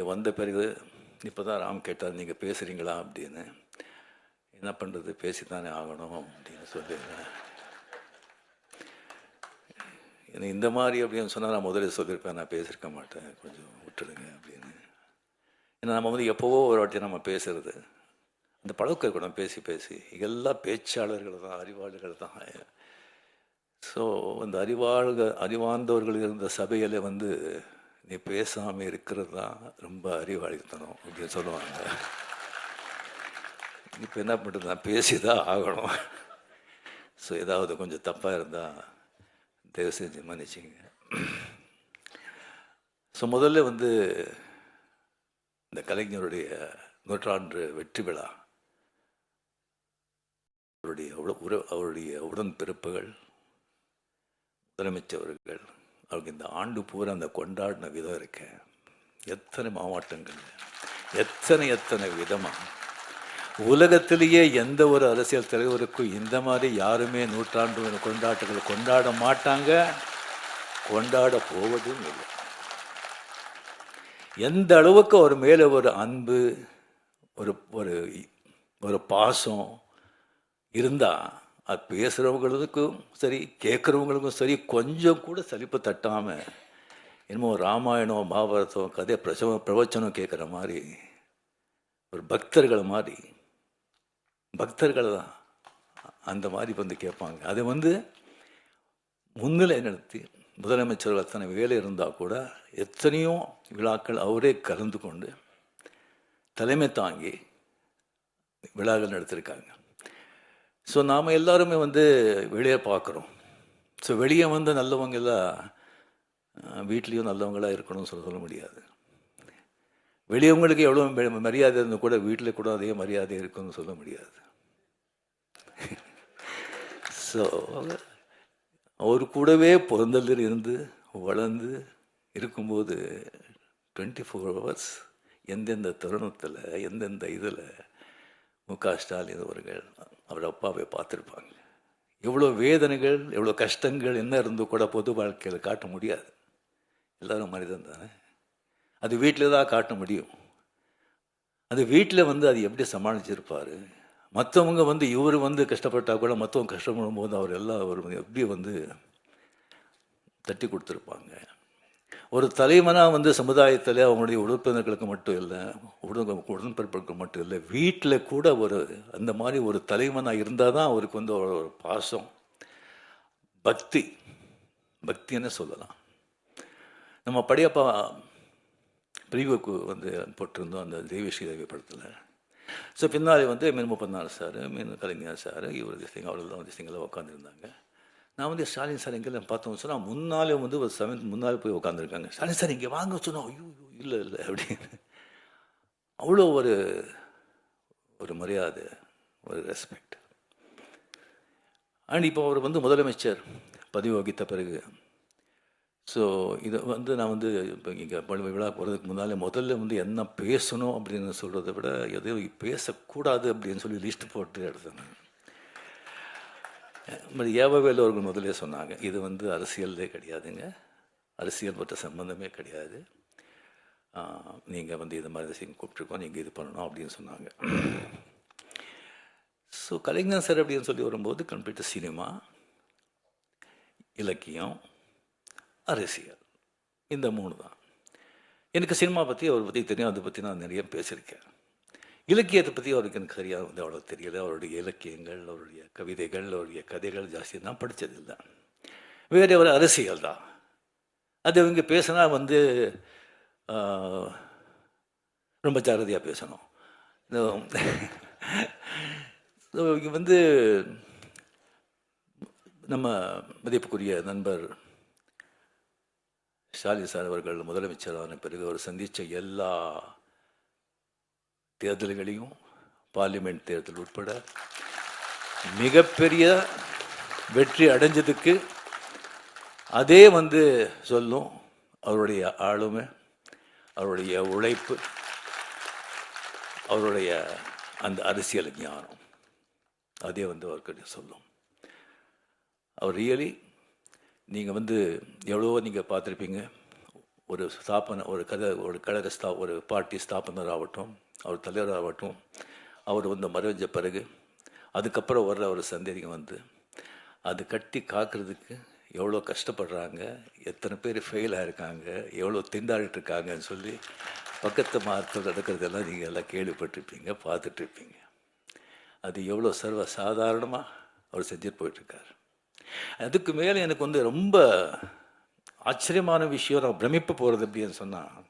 இங்கே வந்த பிறகு இப்போ தான் ராம் கேட்டார் நீங்கள் பேசுகிறீங்களா அப்படின்னு. என்ன பண்ணுறது பேசித்தானே ஆகணும் அப்படின்னு சொல்லி எனக்கு இந்த மாதிரி அப்படின்னு சொன்னால் நான் முதல்ல சொல்லியிருப்பேன். நான் பேசியிருக்க மாட்டேன். கொஞ்சம் விட்டுடுங்க அப்படின்னு. ஏன்னா நம்ம வந்து எப்போவோ ஒரு வாட்டி நம்ம பேசுறது. அந்த பழக்கம் இருக்கணும் பேசி பேசி எல்லா பேச்சாளர்கள் தான் அறிவாளர்கள் தான். ஸோ அந்த அறிவாளக அறிவார்ந்தவர்கள் இருந்த சபையில் வந்து நீ பேசாமல் இருக்கிறது தான் ரொம்ப அறிவாளித்தனம் அப்படின்னு சொல்லுவாங்க. இப்போ என்ன பண்ணுறது நான் பேசி தான் ஆகணும். ஸோ ஏதாவது கொஞ்சம் தப்பாக இருந்தால் தயவு செஞ்சு மன்னிச்சிங்க. ஸோ முதல்ல வந்து இந்த கலைஞருடைய நூற்றாண்டு வெற்றி விழா அவருடைய உட- உற அவருடைய உடன்பிறப்புகள் முதலமைச்சவர்கள் அவருக்கு இந்த ஆண்டு பூரா அந்த கொண்டாடின விதம் இருக்க. எத்தனை மாவட்டங்கள். எத்தனை எத்தனை விதமாக உலகத்திலேயே எந்த ஒரு அரசியல் தலைவருக்கும் இந்த மாதிரி யாருமே நூற்றாண்டு கொண்டாட்டங்கள் கொண்டாட மாட்டாங்க. கொண்டாட போவதும் இல்லை. எந்த அளவுக்கு அவர் மேலே ஒரு அன்பு ஒரு ஒரு ஒரு பாசம் இருந்தால் அது பேசுகிறவங்களுக்கும் சரி கேட்குறவங்களுக்கும் சரி கொஞ்சம் கூட சலிப்பு தட்டாமல் என்னமோ ராமாயணம் மகாபாரதம் கதை பிரசவ பிரவச்சனம் கேட்குற மாதிரி ஒரு பக்தர்களை மாதிரி பக்தர்கள் தான் அந்த மாதிரி வந்து கேட்பாங்க. அதை வந்து முன்னிலை நடத்தி முதலமைச்சர்கள் அத்தனை வேலை இருந்தால் கூட எத்தனையோ விழாக்கள் அவரே கலந்து கொண்டு தலைமை தாங்கி விழாக்கள் நடத்திருக்காங்க. ஸோ நாம் எல்லாருமே வந்து வெளியே பார்க்குறோம். ஸோ வெளியே வந்து நல்லவங்களாக வீட்லேயும் நல்லவங்களாக இருக்கணும்னு சொல்ல சொல்ல முடியாது. வெளியவங்களுக்கு எவ்வளோ மரியாதை இருந்தால் கூட வீட்டில் கூட அதே மரியாதை இருக்குன்னு சொல்ல முடியாது. ஸோ அவர் கூடவே பிறந்ததில் இருந்து வளர்ந்து இருக்கும்போது டுவெண்ட்டி ஃபோர் ஹவர்ஸ் எந்தெந்த தருணத்தில் எந்தெந்த இதில் மு க ஸ்டாலின் அவர்கள் அவர் அப்பாவை பார்த்துருப்பாங்க. எவ்வளோ வேதனைகள் எவ்வளோ கஷ்டங்கள் என்ன இருந்தோ கூட பொது வாழ்க்கையில் காட்ட முடியாது. எல்லோரும் மனிதன் தானே? அது வீட்டில் தான் காட்ட முடியும். அது வீட்டில் வந்து அது எப்படி சமாளிச்சிருப்பார்? மற்றவங்க வந்து இவர் வந்து கஷ்டப்பட்டால் கூட மற்றவங்க கஷ்டப்படும் போது அவர் எல்லாம் அவர் எப்படி வந்து தட்டி கொடுத்துருப்பாங்க. ஒரு தலைவனாக வந்து சமுதாயத்தில் அவங்களுடைய உறுப்பினர்களுக்கு மட்டும் இல்லை உடன் உடன்பிறப்புகளுக்கு மட்டும் இல்லை வீட்டில் கூட ஒரு அந்த மாதிரி ஒரு தலைவனாக இருந்தால் தான் அவருக்கு வந்து ஒரு பாசம். பக்தி. பக்தின்னு சொல்லலாம். நம்ம படையப்பா பிரிவுக்கு வந்து போட்டிருந்தோம் அந்த தேவிஸ்ரீ தேவி படத்தில். ஸோ பின்னாடி வந்து மீன் முப்பத்தினாலு சார் மீன் கலைஞர் சார் இவர் திசைங்க அவ்வளோதான் திசைங்களாக உட்காந்துருந்தாங்க நான் வந்து ஸ்டாலின் சார் எங்கெல்லாம் பார்த்தோம். சொன்னால் முன்னாலே வந்து ஒரு செவன்த் முன்னாலே போய் உட்காந்துருக்காங்க ஸ்டாலின் சார் இங்கே வாங்க. சொன்னோம் ஐயோ இல்லை இல்லை அப்படின்னு. அவ்வளோ ஒரு ஒரு மரியாதை ஒரு ரெஸ்பெக்ட் அண்ட் இப்போ அவர் வந்து முதலமைச்சர் பதவி வகித்த பிறகு ஸோ இதை வந்து நான் வந்து இப்போ இங்கே விழா போகிறதுக்கு முன்னாலே முதல்ல வந்து என்ன பேசணும் அப்படின்னு சொல்கிறத விட எதையும் பேசக்கூடாது அப்படின்னு சொல்லி லிஸ்ட் போட்டு எடுத்தேன் பட் அவர்கள் முதலே சொன்னாங்க இது வந்து அரசியலே கிடையாதுங்க. அரசியல் பற்ற சம்பந்தமே கிடையாது. நீங்கள் வந்து இது மாதிரி விஷயம் கூப்பிட்ருக்கோம் நீங்கள் இது பண்ணணும் அப்படின்னு சொன்னாங்க. ஸோ கலைஞர் சார் அப்படின்னு சொல்லி வரும்போது கம்ப்யூட்டர் சினிமா இலக்கியம் அரசியல் இந்த மூணு தான். எனக்கு சினிமா பற்றி அவரை பற்றி தெரியும் அதை பற்றி நான் நிறைய பேசியிருக்கேன். இலக்கியத்தை பற்றி அவருக்கு எனக்கு சரியாக வந்து அவ்வளோ தெரியல. அவருடைய இலக்கியங்கள் அவருடைய கவிதைகள் அவருடைய கதைகள் ஜாஸ்தி. நான் படித்ததில்லை வேறு ஒரு அரசியல் தான். அது இவங்க பேசினா வந்து ரொம்ப ஜாகிரதையாக பேசணும். இங்கே வந்து நம்ம மதிப்புக்குரிய நண்பர் ஸ்டாலின் சார் அவர்கள் முதலமைச்சரான பிறகு அவர் சந்தித்த எல்லா தேர்தல்களையும் பார்லிமெண்ட் தேர்தல் உட்பட மிகப்பெரிய வெற்றி அடைஞ்சதுக்கு அதே வந்து சொல்லும் அவருடைய ஆளுமை அவருடைய உழைப்பு அவருடைய அந்த அரசியல் ஞானம். அதே வந்து அவர்கிட்ட சொல்லும். அவர் ரியலி நீங்கள் வந்து எவ்வளவோ நீங்கள் பார்த்துருப்பீங்க. ஒரு ஸ்தாபன ஒரு கதை ஒரு கழக ஸ்தா ஒரு பார்ட்டி ஸ்தாபனர் ஆகட்டும் அவர் தலைவராகட்டும் அவர் வந்து மறைஞ்ச பிறகு அதுக்கப்புறம் வர்ற ஒரு சந்தேகம் வந்து அது கட்டி காக்கிறதுக்கு எவ்வளோ கஷ்டப்படுறாங்க எத்தனை பேர் ஃபெயில் ஆகிருக்காங்க எவ்வளோ திண்டாடிட்டுருக்காங்கன்னு சொல்லி பக்கத்து மார்க்கில் நடக்கிறதெல்லாம் நீங்கள் எல்லாம் கேள்விப்பட்டிருப்பீங்க பார்த்துட்ருப்பீங்க அது எவ்வளோ சர்வ சாதாரணமாக அவர் செஞ்சுட்டு போயிட்டுருக்கார். அதுக்கு மேலே எனக்கு வந்து ரொம்ப ஆச்சரியமான விஷயம் நான் பிரமிப்பு போகிறது அப்படின்னு சொன்னால்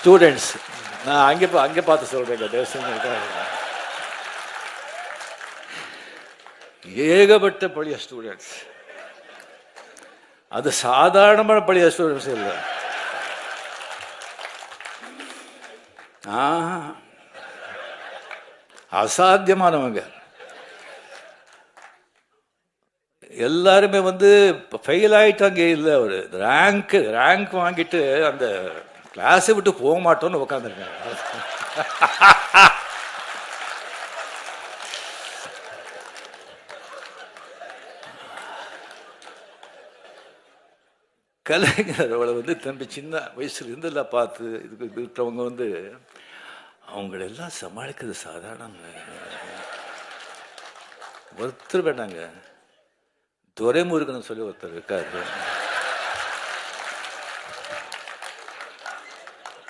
ஸ்டூடெண்ட்ஸ் நான் அங்கே பா அங்கே பார்த்து சொல்கிறேங்க தேவசம் ஏகப்பட்ட பழைய ஸ்டூடெண்ட்ஸ் அது சாதாரணமான பழைய ஸ்டூடெண்ட்ஸ் இல்லை. அசாத்தியமானவங்க. எல்லாருமே வந்து ஃபெயில் ஆகிட்டாங்க இல்லை அவர் ரேங்க் ரேங்க் வாங்கிட்டு அந்த கிளாஸை விட்டு போக மாட்டோம்னு உட்காந்துருக்காங்க கலைஞர் அவளை வந்து தம்பி சின்ன வயசுல இருந்தெல்லாம் பார்த்து இதுக்கு இருக்கிறவங்க வந்து அவங்களெல்லாம் சமாளிக்கிறது சாதாரணங்க. ஒருத்தர் வேண்டாங்க துரைமுருகன் சொல்லி ஒருத்தர் இருக்காரு.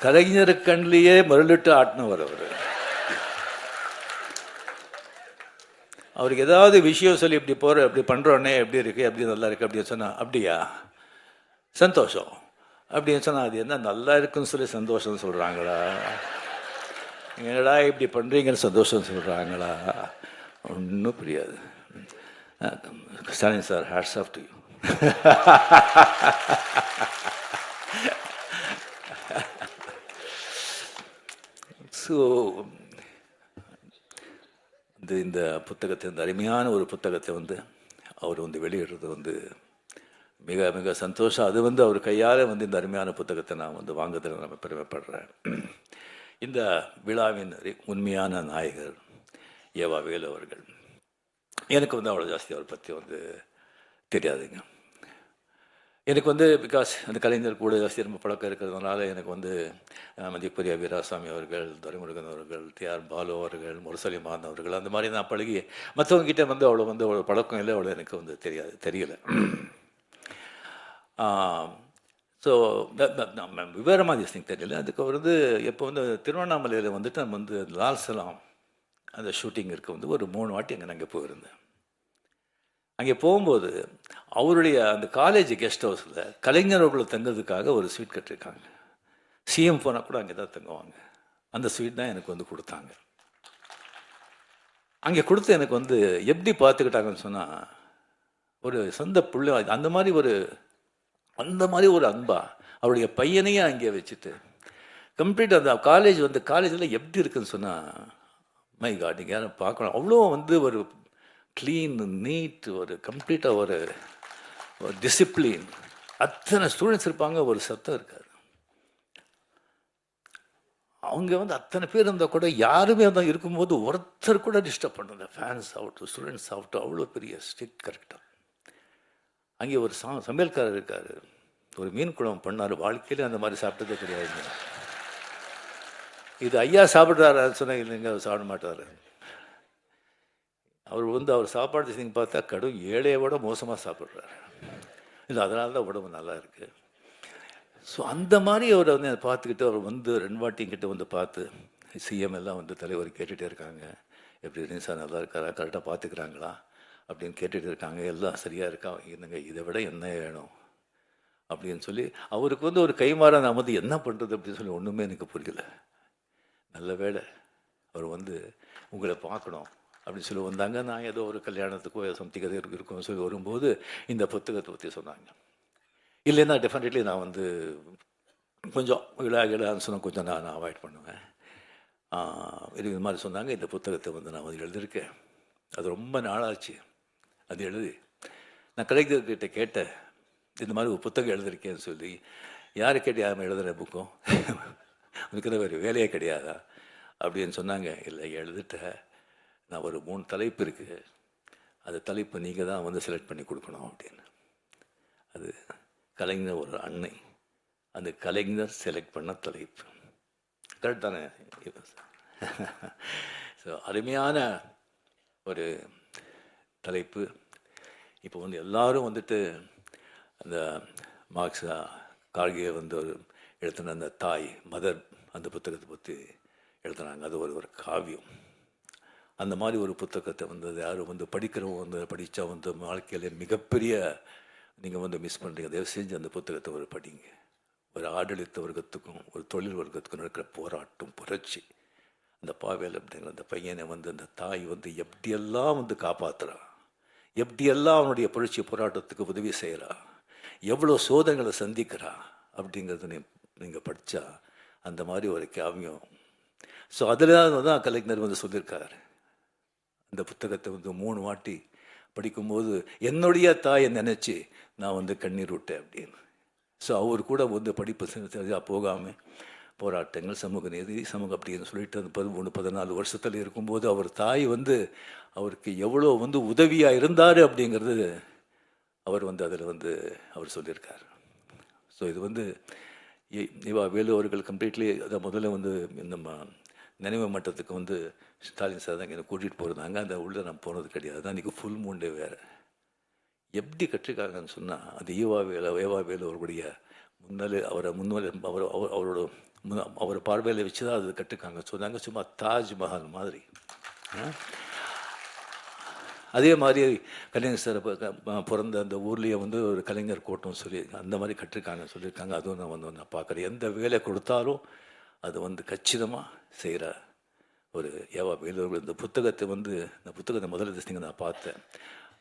கலைஞர் கண்லேயே மருளிட்டு ஆட்டினவர் அவர். அவருக்கு ஏதாவது விஷயம் சொல்லி இப்படி போகிற இப்படி பண்ணுறோன்னே எப்படி இருக்கு எப்படி நல்லா இருக்கு அப்படின்னு சொன்னால் அப்படியா? சந்தோஷம். அப்படின்னு சொன்னால் அது என்ன நல்லா இருக்குன்னு சொல்லி சந்தோஷம் சொல்கிறாங்களா என்னடா இப்படி பண்ணுறீங்கன்னு சந்தோஷம் சொல்கிறாங்களா ஒன்றும் புரியாது. Stalin sir hats off to you. So இந்த இந்த புத்தகத்தை இந்த அருமையான ஒரு புத்தகத்தை வந்து அவர் வந்து வெளியிடுறது வந்து மிக மிக சந்தோஷம். அது வந்து அவர் கையால் வந்து இந்த அருமையான புத்தகத்தை நான் வந்து வாங்குறதுல நான் பெருமைப்படுறேன். இந்த விழாவின் உண்மையான நாயகர் ஏவா வேலு அவர்கள். எனக்கு வந்து அவ்வளோ ஜாஸ்தி அவரை பற்றி வந்து தெரியாதுங்க. எனக்கு வந்து பிகாஸ் அந்த கலைஞர் கூட ஜாஸ்தி பழக்கம் இருக்கிறதுனால எனக்கு வந்து அஹ், வீராசாமி அவர்கள் துரைமுருகன் அவர்கள் டி ஆர் பாலு அவர்கள் முரசலிமான் அவர்கள் அந்த மாதிரி நான் பழகி மற்றவங்ககிட்ட வந்து அவ்வளோ வந்து அவ்வளோ பழக்கம் இல்லை அவ்வளோ எனக்கு வந்து தெரியாது தெரியல. ஸோ விவரமாக திஸ் திங் தெரியல. அதுக்கு வந்து எப்போ வந்து திருவண்ணாமலையில் வந்துட்டு நம்ம வந்து லால் சலாம் அந்த ஷூட்டிங் இருக்க வந்து ஒரு மூணு வாட்டி அங்கே நாங்கள் போயிருந்தேன் அங்கே போகும்போது அவருடைய அந்த காலேஜ் கெஸ்ட் ஹவுஸில் கலைஞர்களை தங்கிறதுக்காக ஒரு ஸ்வீட் கட்டிருக்காங்க சிஎம் போனால் கூட அங்கே தான் தங்குவாங்க. அந்த ஸ்வீட் தான் எனக்கு வந்து கொடுத்தாங்க. அங்கே கொடுத்து எனக்கு வந்து எப்படி பார்த்துக்கிட்டாங்கன்னு சொன்னால் ஒரு சொந்த பிள்ளை அந்த மாதிரி ஒரு அந்த மாதிரி ஒரு அன்பா அவருடைய பையனையும் அங்கே வச்சுட்டு கம்ப்ளீட் அந்த காலேஜ் வந்து காலேஜில் எப்படி இருக்குன்னு சொன்னால் மை காட் நீங்கள் யாரும் பார்க்கணும். அவ்வளோ வந்து ஒரு க்ளீன் நீட் ஒரு கம்ப்ளீட்டாக ஒரு ஒரு டிசிப்ளின் அத்தனை ஸ்டூடெண்ட்ஸ் இருப்பாங்க ஒரு சத்தம் இருக்காது. அவங்க வந்து அத்தனை பேர் இருந்தால் கூட யாருமே அந்த இருக்கும்போது ஒருத்தர் கூட டிஸ்டர்ப் பண்ணுறது ஃபேன்ஸ் ஆகட்டும் ஸ்டூடெண்ட்ஸ் ஆகட்டும் அவ்வளோ பெரிய ஸ்ட்ரிக் கரெக்டாக அங்கே ஒரு சா சமையல்காரர் இருக்கார். ஒரு மீன் குழம்பு பண்ணார். வாழ்க்கையிலே அந்த மாதிரி சாப்பிட்டதே கிடையாது. இது ஐயா சாப்பிட்றாரு? சொன்னாங்க இல்லைங்க அவர் சாப்பிட மாட்டார். அவர் வந்து அவர் சாப்பாடு செய்யுங்க பார்த்தா கடும் ஏழையை விட மோசமாக சாப்பிட்றாரு. இல்லை அதனால தான் உடம்பு நல்லா இருக்குது ஸோ அந்த மாதிரி அவரை வந்து பார்த்துக்கிட்டு அவர் வந்து ரெண்டு வாட்டிங்கிட்ட வந்து பார்த்து சிஎம் எல்லாம் வந்து தலைவர் கேட்டுகிட்டே இருக்காங்க. எப்படி இருந்து சார் நல்லா இருக்காரா? கரெக்டாக பார்த்துக்கிறாங்களா? அப்படின்னு கேட்டுகிட்டு இருக்காங்க. எல்லாம் சரியாக இருக்கா? என்னங்க இதை விட என்ன வேணும்? அப்படின்னு சொல்லி அவருக்கு வந்து ஒரு கைமாற நான் வந்து என்ன பண்ணுறது அப்படின்னு சொல்லி ஒன்றுமே எனக்கு புரியல. நல்ல வேலை அவர் வந்து உங்களை பார்க்கணும். அப்படின்னு சொல்லி வந்தாங்க. நான் ஏதோ ஒரு கல்யாணத்துக்கோ சம்திங் எதோ இருக்குன்னு சொல்லி வரும்போது இந்த புத்தகத்தை பற்றி சொன்னாங்க. இல்லைன்னா டெஃபினெட்லி நான் வந்து கொஞ்சம் விழா கிழான்னு சொன்னால் கொஞ்சம் நான் நான் அவாய்ட் பண்ணுவேன். இது இது மாதிரி சொன்னாங்க. இந்த புத்தகத்தை வந்து நான் வந்து எழுதியிருக்கேன். அது ரொம்ப நாளாச்சு. அது எழுதி நான் கலைஞர்கிட்ட கேட்டேன். இந்த மாதிரி ஒரு புத்தகம் எழுதியிருக்கேன்னு சொல்லி யாரை கேட்டு யாரும் எழுதுகிற புக்கும்? உனக்கு வேறு வேலையே கிடையாதா? அப்படின்னு சொன்னாங்க. இல்லை எழுதிட்டேன். நான் ஒரு மூணு தலைப்பு இருக்குது அந்த தலைப்பு நீங்கள் தான் வந்து செலக்ட் பண்ணி கொடுக்கணும் அப்படின்னு. அது கலைஞர் ஒரு அன்னை. அந்த கலைஞர் செலக்ட் பண்ண தலைப்பு. கரெக்ட் தானே? ஸோ அருமையான ஒரு தலைப்பு. இப்போ வந்து எல்லாரும் வந்துட்டு அந்த மார்க்ஸ் கார்கே வந்து ஒரு எழுத்தின அந்த தாய் மதர் அந்த புத்தகத்தை பற்றி எழுதுனாங்க. அது ஒரு ஒரு காவியம். அந்த மாதிரி ஒரு புத்தகத்தை வந்து யார் யாரும் வந்து படிக்கிறவங்க வந்து படித்தா வந்து வாழ்க்கையில் மிகப்பெரிய நீங்கள் வந்து மிஸ் பண்ணுறீங்க தயவு செஞ்சு அந்த புத்தகத்தை ஒரு படிங்க. ஒரு ஆடளித்த வர்க்கத்துக்கும் ஒரு தொழில் வர்க்கத்துக்கும் நடக்கிற போராட்டம் புரட்சி. அந்த பாவேல் அப்படிங்கிற அந்த பையனை வந்து அந்த தாய் வந்து எப்படியெல்லாம் வந்து காப்பாற்றுறான் எப்படியெல்லாம் அவனுடைய புரட்சி போராட்டத்துக்கு உதவி செய்கிறான் எவ்வளோ சோதனைகளை சந்திக்கிறான் அப்படிங்கிறது நீ நீங்கள் படித்தா அந்த மாதிரி ஒரு காவியம். ஸோ அதில் தான் கலைஞர் வந்து சொல்லியிருக்காரு. அந்த புத்தகத்தை வந்து மூணு வாட்டி படிக்கும்போது என்னுடைய தாயை நினச்சி நான் வந்து கண்ணீர் விட்டேன் அப்படின்னு. ஸோ அவர் கூட வந்து படிப்பு சரியாக போகாமல் போராட்டங்கள் சமூக நீதி சமூகம் அப்படின்னு சொல்லிட்டு அந்த பதிமூணு பதினாலு வருஷத்தில் இருக்கும்போது அவர் தாய் வந்து அவருக்கு எவ்வளோ வந்து உதவியாக இருந்தார் அப்படிங்கிறது அவர் வந்து அதில் வந்து அவர் சொல்லியிருக்கார். ஸோ இது வந்து இவா வேலு அவர்கள் கம்ப்ளீட்லி அதை முதல்ல வந்து நம்ம நினைவு மட்டத்துக்கு வந்து ஸ்டாலின் சார் தான் என்னை கூட்டிகிட்டு போயிருந்தாங்க. அந்த உள்ளே நான் போனது கிடையாது. அதான் இன்றைக்கி ஃபுல் மூண்டே வேறு. எப்படி கற்றுக்காங்கன்னு சொன்னால் அது ஈவா வேலு ஏவா வேலு அவருடைய முன்னாலே அவரை முன்னாலே அவர் அவர் அவரோட அவர் பார்வையில் வச்சு தான் அது கற்றுக்காங்க சொன்னாங்க சும்மா தாஜ்மஹால் மாதிரி. அதே மாதிரி கலைஞர் சார் பிறந்த அந்த ஊர்லேயே வந்து ஒரு கலைஞர் கோட்டம் சொல்லி அந்த மாதிரி கட்டிருக்காங்க சொல்லியிருக்காங்க. அதுவும் நான் வந்து நான் பார்க்குறேன் எந்த வேலை கொடுத்தாலும் அது வந்து கச்சிதமாக செய்கிற ஒரு ஏவா வேலூர் இந்த புத்தகத்தை வந்து இந்த புத்தகத்தை முதல்ல திசைங்க நான் பார்த்தேன்.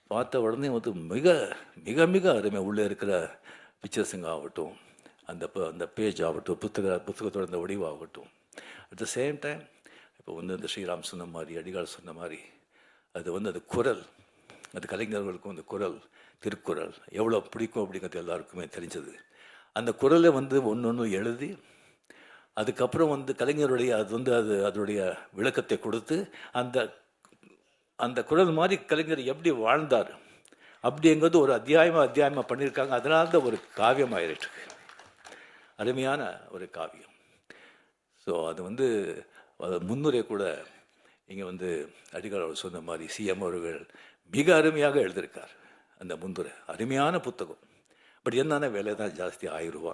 பார்த்த உடனே வந்து மிக மிக மிக அருமை உள்ளே இருக்கிற பிக்சர்ஸுங்க ஆகட்டும் அந்த ப- அந்த பேஜ் ஆகட்டும் புத்தக புத்தகத்தோட அந்த வடிவாகட்டும் அட் த சேம் டைம் இப்போ வந்து இந்த ஸ்ரீராம் சொன்ன மாதிரி அடிகால் சொன்ன மாதிரி அது வந்து அது குரல் அது கலைஞர்களுக்கும் அந்த குரல் திருக்குறள் எவ்வளோ பிடிக்கும் அப்படிங்கிறது எல்லாருக்குமே தெரிஞ்சது. அந்த குரலை வந்து ஒன்று ஒன்று எழுதி அதுக்கப்புறம் வந்து கலைஞருடைய அது வந்து அது அதனுடைய விளக்கத்தை கொடுத்து அந்த அந்த குரல் மாதிரி கலைஞர் எப்படி வாழ்ந்தார்? அப்படிங்கிறது ஒரு அத்தியாயமாக அத்தியாயமாக பண்ணியிருக்காங்க. அதனால தான் ஒரு காவியம் ஆயிருக்கு அருமையான ஒரு காவியம். ஸோ அது வந்து முன்னுரை கூட இங்கே வந்து அடிகால் அவர் சொன்ன மாதிரி சிஎம் அவர்கள் மிக அருமையாக எழுதியிருக்கார் அந்த முன்னுரை. அருமையான புத்தகம். பட் என்னென்ன விலை தான் ஜாஸ்தி ஆயிரம் ரூபா.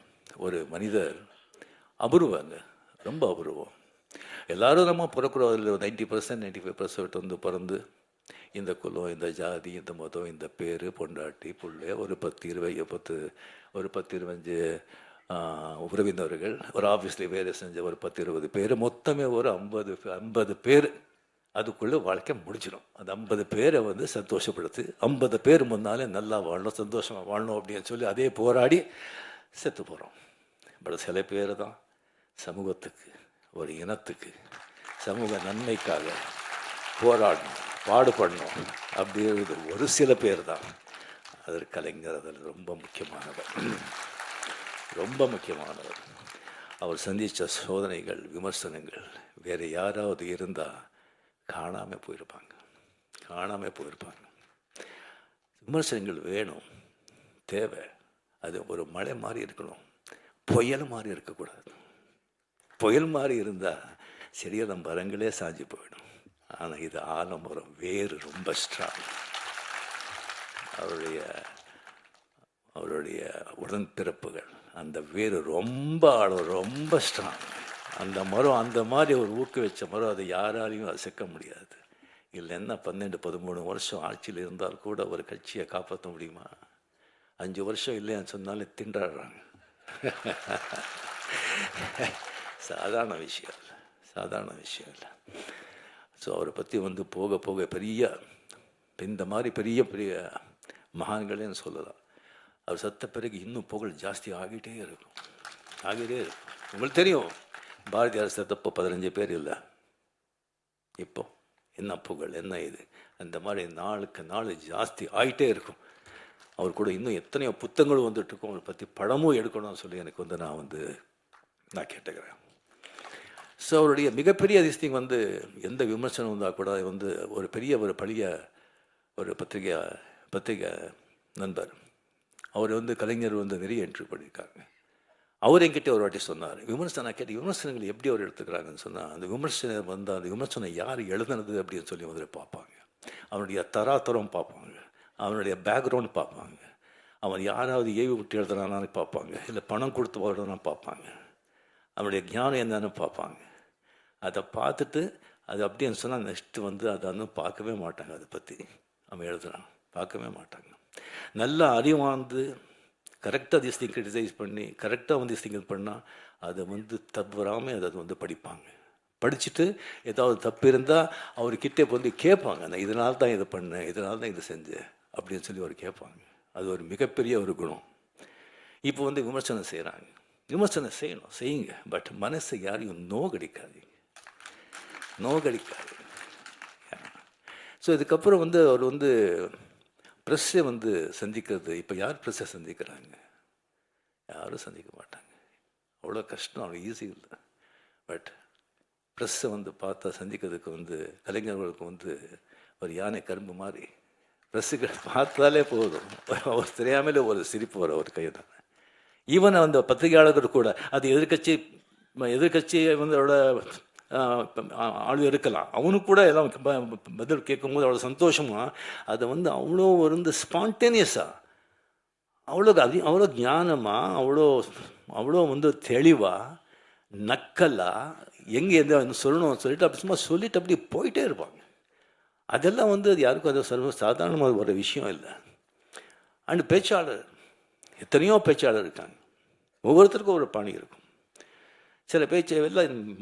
ஒரு மனிதர் அபூர்வங்க ரொம்ப அபூர்வம். எல்லாரும் நம்ம பிறக்கிறோம் அதில் ninety percent ninety five percent வந்து பிறந்து இந்த குலம் இந்த ஜாதி இந்த மதம் இந்த பேர் பொண்டாட்டி புள்ளை ஒரு பத்து இருபது பத்து ஒரு பத்து இருபஞ்சு உறவினர்கள் ஒரு ஆஃபீஸில் வேலை செஞ்ச ஒரு பத்து இருபது பேர் மொத்தமே ஒரு ஐம்பது ஐம்பது பேர். அதுக்குள்ளே வாழ்க்கை முடிச்சிடும் அந்த ஐம்பது பேரை வந்து சந்தோஷப்படுத்து ஐம்பது பேர் முன்னாலே நல்லா வாழணும் சந்தோஷமாக வாழணும் அப்படின்னு சொல்லி அதே போராடி செத்து போகிறோம் பட் சில பேர் தான் சமூகத்துக்கு ஒரு இனத்துக்கு சமூக நன்மைக்காக போராடணும் பாடுபடணும் அப்படிங்கிறது ஒரு சில பேர் தான். அதில் கலைஞர் அதில் ரொம்ப முக்கியமானவர். ரொம்ப முக்கியமானவர். அவர் சந்தித்த சோதனைகள் விமர்சனங்கள் வேறு யாராவது இருந்தால் காணாமல் போயிருப்பாங்க. காணாமல் போயிருப்பாங்க. விமர்சனங்கள் வேணும் தேவை. அது ஒரு மழை மாதிரி இருக்கணும். புயல் மாதிரி இருக்கக்கூடாது. புயல் மாதிரி இருந்தால் செடியோட மரங்களே சாஞ்சு போயிடும். ஆனால் இது ஆலமரம் வேறு ரொம்ப ஸ்ட்ராங் அவருடைய அவருடைய உடன்பிறப்புகள் அந்த வேறு ரொம்ப ஆழம் ரொம்ப ஸ்ட்ராங் அந்த மரம் அந்த மாதிரி ஒரு ஊக்குவிச்ச மரம் அதை யாராலையும் அசைக்க முடியாது. இல்லைன்னா பன்னெண்டு பதிமூணு வருஷம் ஆட்சியில் இருந்தால் கூட ஒரு கட்சியை காப்பாற்ற முடியுமா? அஞ்சு வருஷம் இல்லைன்னு சொன்னாலே திண்டாடுறாங்க. சாதாரண விஷயம் இல்லை. சாதாரண விஷயம் இல்லை. ஸோ அவரை பற்றி வந்து போக போக பெரிய இந்த மாதிரி பெரிய பெரிய மகான்களேன்னு சொல்லலாம். அவர் சத்த பிறகு இன்னும் புகழ் ஜாஸ்தி ஆகிட்டே இருக்கும். ஆகிட்டே இருக்கும். உங்களுக்கு தெரியும் பாரதியார் சத்தப்போ பதினஞ்சு பேர் இல்லை. இப்போ என்ன புகழ் என்ன இது? அந்த மாதிரி நாளுக்கு நாள் ஜாஸ்தி ஆகிட்டே இருக்கும். அவர் கூட இன்னும் எத்தனையோ புத்தகங்களும் வந்துட்டு இருக்கும் அவரை பற்றி படமும் எடுக்கணும்னு சொல்லி எனக்கு வந்து நான் வந்து நான் கேட்டுக்கிறேன். ஸோ அவருடைய மிகப்பெரிய அதிசயம் வந்து எந்த விமர்சனம் வந்தால் கூட வந்து ஒரு பெரிய ஒரு பழைய ஒரு பத்திரிகை பத்திரிகை நண்பர். அவர் வந்து கலைஞர் வந்து நிறைய என்ட்ரி பண்ணியிருக்காங்க. அவர் என்கிட்ட ஒரு வாட்டி சொன்னார் விமர்சனம் கேட்டு விமர்சனங்கள் எப்படி அவர் எடுத்துக்கிறாங்கன்னு? சொன்னால் அந்த விமர்சனம் வந்து அந்த விமர்சனம் யார் எழுதுனது? அப்படின்னு சொல்லி வந்து பார்ப்பாங்க. அவனுடைய தராதரம் பார்ப்பாங்க. அவனுடைய பேக்ரவுண்ட் பார்ப்பாங்க. அவன் யாராவது ஏவி விட்டு எழுதுறானான்னு பார்ப்பாங்க. இல்லை பணம் கொடுத்து எழுதுனான்னு பார்ப்பாங்க. அவனுடைய ஞானம் என்னன்னு பார்ப்பாங்க. அதை பார்த்துட்டு அது அப்படின்னு சொன்னால் நெக்ஸ்ட்டு வந்து அதை இன்னும் பார்க்கவே மாட்டாங்க. அதை பற்றி அவன் எழுதுகிறான் பார்க்கவே மாட்டாங்க. நல்ல அறிவார்ந்து கரெக்டாக திஸ் திங் கிரிட்டிசைஸ் பண்ணி கரெக்டாக வந்து திங்கிங் பண்ணால் அதை வந்து தவறாமல் அதை வந்து படிப்பாங்க. படிச்சுட்டு ஏதாவது தப்பு இருந்தால் அவர்கிட்ட வந்து கேட்பாங்க. நான் இதனால தான் இதை பண்ணேன் இதனால தான் இதை செஞ்சேன். அப்படின்னு சொல்லி அவர் கேட்பாங்க. அது ஒரு மிகப்பெரிய ஒரு குணம். இப்போ வந்து விமர்சனம் செய்கிறாங்க விமர்சனம் செய்யணும் செய்யுங்க. பட் மனசை யாரையும் நோகடிக்காதீங்க. நோகடிக்காதீங்க. ஸோ இதுக்கப்புறம் வந்து அவர் வந்து ப்ரெஸ்ஸை வந்து சந்திக்கிறது. இப்போ யார் ப்ரெஸ்ஸை சந்திக்கிறாங்க? யாரும் சந்திக்க மாட்டாங்க. அவ்வளோ கஷ்டம் அவ்வளோ ஈஸி இல்லை. பட் ப்ரெஸ்ஸை வந்து பார்த்தா சந்திக்கிறதுக்கு வந்து கலைஞர்களுக்கு வந்து ஒரு யானை கரும்பு மாதிரி ப்ரெஸ்ஸுக்கு பார்த்தாலே போதும். அவர் தெரியாமலே ஒரு சிரிப்பு வர ஒரு கை தான் ஈவன் அந்த பத்திரிகையாளர்கள் கூட அது எதிர்கட்சி எதிர்கட்சி வந்து ஆளு ஆள் இருக்கலாம் அவனுக்கு கூட எல்லாம் பதில் கேட்கும்போது அவ்வளோ சந்தோஷமா? அதை வந்து அவ்வளோ வந்து ஸ்பான்டேனியஸாக அவ்வளோ அதி அவ்வளோ ஞானமாக அவ்வளோ அவ்வளோ வந்து தெளிவாக நக்கலாக எங்கே எந்த சொல்லணும் சொல்லிட்டு அப்படி சும்மா சொல்லிட்டு அப்படி போயிட்டே இருப்பாங்க. அதெல்லாம் வந்து அது யாருக்கும் அது சர்வ சாதாரணமாக ஒரு விஷயம் இல்லை. அண்டு பேச்சாளர் எத்தனையோ பேச்சாளர் இருக்காங்க. ஒவ்வொருத்தருக்கும் ஒரு பாணி இருக்கும். சில பேச்சு எல்லாம்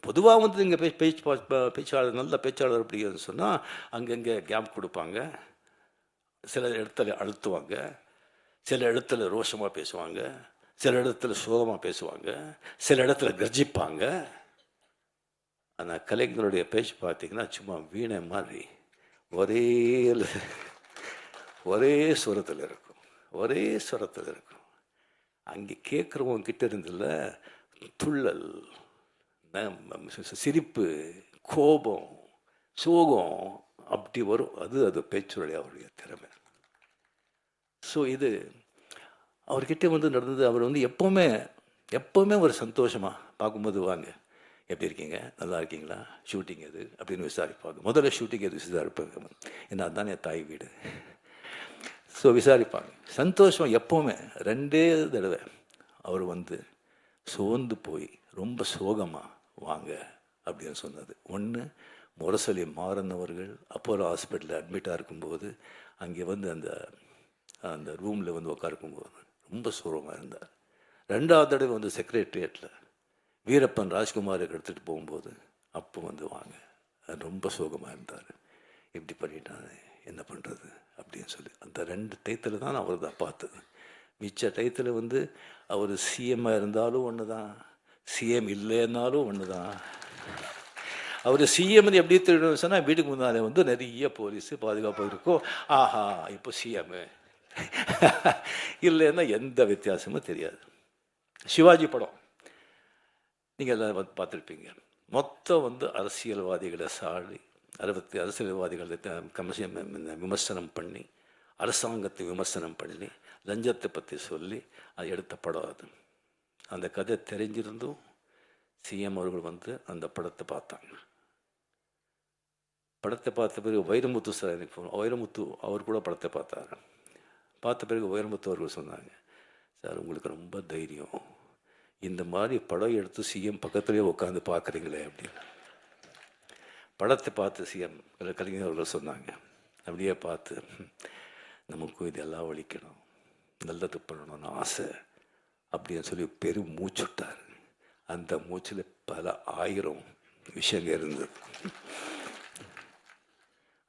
பொதுவாக வந்து இங்கே பேச்சு பேச்சு பா- பேச்சாளர் நல்ல பேச்சாளர் அப்படின்னு சொன்னால் அங்கங்கே கேப் கொடுப்பாங்க. சில இடத்துல அழுத்துவாங்க. சில இடத்துல ரோஷமாக பேசுவாங்க. சில இடத்துல சோகமாக பேசுவாங்க. சில இடத்துல கர்ஜிப்பாங்க. ஆனால் கலைஞருடைய பேச்சு பார்த்தீங்கன்னா சும்மா வீணை மாதிரி. ஒரே ஒரே சுரத்தில் இருக்கும். ஒரே சுரத்தில் இருக்கும். அங்கே கேட்குறவங்க கிட்ட இருந்தில்ல துள்ளல் சிரிப்பு கோபம் சோகம் அப்படி வரும். அது அது பேச்சுடைய அவருடைய திறமை. ஸோ இது அவர்கிட்ட வந்து நடந்தது. அவர் வந்து எப்போவுமே எப்போவுமே ஒரு சந்தோஷமாக பார்க்கும்போது வாங்க. எப்படி இருக்கீங்க? நல்லா இருக்கீங்களா? ஷூட்டிங் எது? அப்படின்னு விசாரிப்பாங்க. முதல்ல ஷூட்டிங் எது? விசாரிப்பாங்க. ஏன்னா அதுதான் என் தாய் வீடு. ஸோ விசாரிப்பாங்க. சந்தோஷம் எப்போவுமே ரெண்டே தடவை அவர் வந்து சோர்ந்து போய் ரொம்ப சோகமாக வாங்க அப்படின்னு சொன்னது. ஒன்று முரசொலி மாறினவர்கள் அப்போலோ ஹாஸ்பிட்டலில் அட்மிட்டாக இருக்கும்போது அங்கே வந்து அந்த அந்த ரூமில் வந்து உட்காருக்கும்போது ரொம்ப சோகமாக இருந்தார். ரெண்டாவது தடவை வந்து செக்ரட்டரியேட்டில் வீரப்பன் ராஜ்குமாருக்கு எடுத்துகிட்டு போகும்போது அப்போ வந்து வாங்க. ரொம்ப சோகமாக இருந்தார். இப்படி பண்ணிட்டானே என்ன பண்ணுறது அப்படின்னு சொல்லி. அந்த ரெண்டு டயத்தில் தான் அவர் தான் பார்த்தது. மிச்ச டயத்தில் வந்து அவர் சிஎம்மாக இருந்தாலும் ஒன்று தான் சிஎம் இல்லைன்னாலும் ஒன்று தான் அவர் சிஎம் எப்படி திருடணும் சொன்னால் வீட்டுக்கு முன்னாலே வந்து நிறைய போலீஸு பாதுகாப்பு இருக்கும். ஆஹா இப்போ சிஎம்மு இல்லைன்னா எந்த வித்தியாசமும் தெரியாது. சிவாஜி படம். நீங்கள் எல்லாம் வந்து பார்த்துருப்பீங்க. மொத்தம் வந்து அரசியல்வாதிகளை சாடி அறுபத்தி அரசியல்வாதிகளை த- கமிஷன் விமர்சனம் பண்ணி அரசாங்கத்தை விமர்சனம் பண்ணி லஞ்சத்தை பற்றி சொல்லி அது எடுத்த படம் அது. அந்த கதை தெரிஞ்சிருந்தும் சிஎம் அவர்கள் வந்து அந்த படத்தை பார்த்தாங்க. படத்தை பார்த்த பிறகு வைரமுத்து சார் எனக்கு வைரமுத்து அவர் கூட படத்தை பார்த்தார். பார்த்த பிறகு வைரமுத்து அவர்கள் சொன்னாங்க சார் உங்களுக்கு ரொம்ப தைரியம். இந்த மாதிரி படம் எடுத்து சிஎம் பக்கத்துலேயே உட்காந்து பார்க்குறீங்களே அப்படின்னு. படத்தை பார்த்து சிஎம் கலைஞர் அவர்கள் சொன்னாங்க. அப்படியே பார்த்து நமக்கும் இதெல்லாம் ஒழிக்கணும் நல்லது பண்ணணும்னு ஆசை. அப்படின்னு சொல்லி பெரும் மூச்சுட்டார். அந்த மூச்சில் பல ஆயிரம் விஷயங்கள் இருந்தது.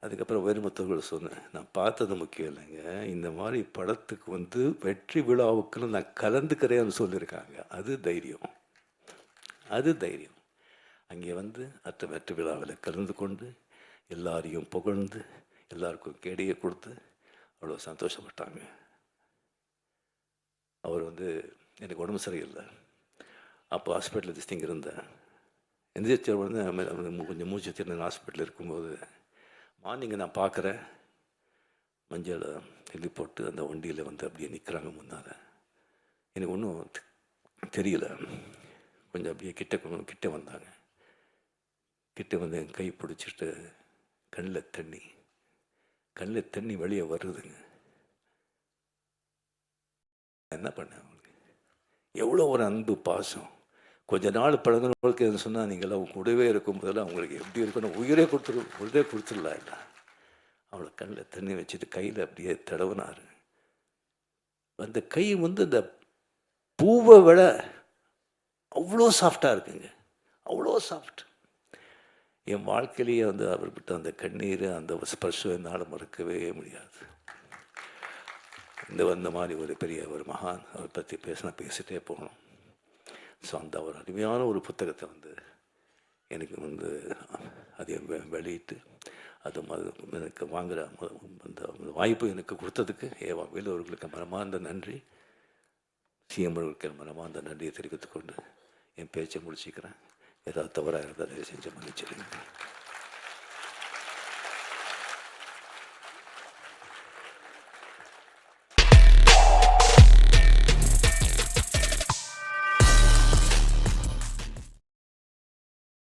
அதுக்கப்புறம் வேறுமத்தவர்கள் சொன்னேன் நான் பார்த்தது முக்கியம் இல்லைங்க. இந்த மாதிரி படத்துக்கு வந்து வெற்றி விழாவுக்குன்னு நான் கலந்துக்கிறேன்னு சொல்லியிருக்காங்க. அது தைரியம். அது தைரியம். அங்கே வந்து அத்த வெற்றி விழாவில் கலந்து கொண்டு எல்லாரையும் புகழ்ந்து எல்லாருக்கும் கேடியை கொடுத்து அவ்வளோ சந்தோஷப்பட்டாங்க. அவர் வந்து எனக்கு உடம்பு சரியில்லை. அப்போ ஹாஸ்பிட்டலில் திஸ்திங்க இருந்தேன். எந்திரிச்ச உடனே கொஞ்சம் மூச்சு திறன் ஹாஸ்பிட்டலில் இருக்கும்போது மார்னிங் நான் பார்க்குறேன். மஞ்சள் எழுதி போட்டு அந்த வண்டியில் வந்து அப்படியே நிற்கிறாங்க முன்னால். எனக்கு ஒன்றும் தெரியல. கொஞ்சம் அப்படியே கிட்ட கொண்டு- கிட்ட வந்தாங்க. கிட்ட வந்து என் கை பிடிச்சிட்டு கண்ணில் தண்ணி. கண்ணில் தண்ணி வெளியே வருதுங்க. என்ன பண்ணேன் அவங்களுக்கு? எவ்வளோ ஒரு அன்பு பாசம். கொஞ்ச நாள் பழகுனவங்களுக்கு எது சொன்னால் நீங்கள் அவங்க கூடவே இருக்கும் போதெல்லாம் அவங்களுக்கு எப்படி இருக்கணும் உயிரே கொடுத்துரு உயிரே கொடுத்துடலாம் இல்லை அவளை கண்ணில் தண்ணி வச்சுட்டு கையில் அப்படியே தடவினார். அந்த கை வந்து இந்த பூவை விட அவ்வளோ சாஃப்டாக இருக்குங்க. அவ்வளோ சாஃப்ட் என் வாழ்க்கையிலேயே வந்து அவர்கிட்ட அந்த கண்ணீர் அந்த ஸ்பர்ஷம் என்னால் மறக்கவே முடியாது. இந்த வந்த மாதிரி ஒரு பெரிய ஒரு மகான் அவரை பற்றி பேசினா பேசிட்டே போகணும். ஸோ அந்த ஒரு அருமையான ஒரு புத்தகத்தை வந்து எனக்கு வந்து அதை வெளியிட்டு அது எனக்கு வாங்குகிற அந்த வாய்ப்பு எனக்கு கொடுத்ததுக்கு ஏவா வேலு அவர்களுக்கு மனமார்ந்த நன்றி. சிஎம் அவர்களுக்கு மனமார்ந்த நன்றியை தெரிவித்துக்கொண்டு என் பேச்சை முடிச்சுக்கிறேன். ஏதாவது தவறாக இருந்தால் செஞ்சு மன்னிச்சிருங்க